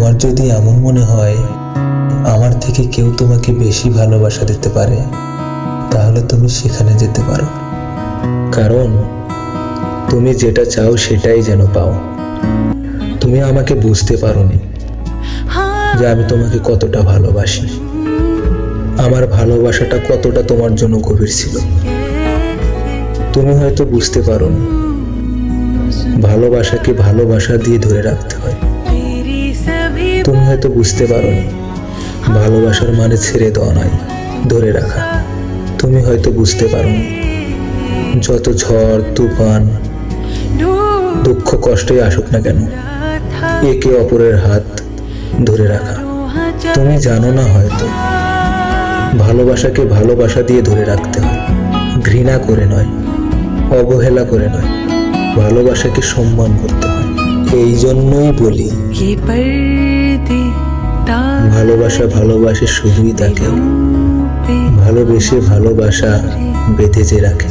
তোমার যদি এমন মনে হয়, আমার থেকে কেউ তোমাকে বেশি ভালোবাসা দিতে পারে, তাহলে তুমি সেখানে যেতে পারো। কারণ, তুমি যেটা চাও সেটাই যেন পাও। তুমি আমাকে বুঝতে পারোনি যে আমি তোমাকে কতটা ভালোবাসি। আমার ভালোবাসাটা কতটা তোমার জন্য গভীর ছিল। তুমি হয়তো বুঝতে পারো ভালোবাসাকে ভালোবাসা দিয়ে ধরে রাখতে হয়। তুমি হয়তো বুঝতে পারো ভালোবাসার মানে ছেড়ে দেওয়া নয়, ধরে রাখা। তুমি হয়তো বুঝতে পারোনি। যত ঝড়, তুফান, দুঃখ, কষ্টই আসুক না কেন, একে অপরের হাত ধরে রাখা। তুমি জানো না হয়তো, ভালোবাসাকে ভালোবাসা দিয়ে ধরে রাখতে হয়। ঘৃণা করে নয়, অবহেলা করে নয়, ভালোবাসাকে সম্মান করতে হয়। এই জন্যই বলি ভালোবাসা ভালোবাসে শুধুই তাকে। ভালোবেসে ভালোবাসা বেঁধে যে রাখে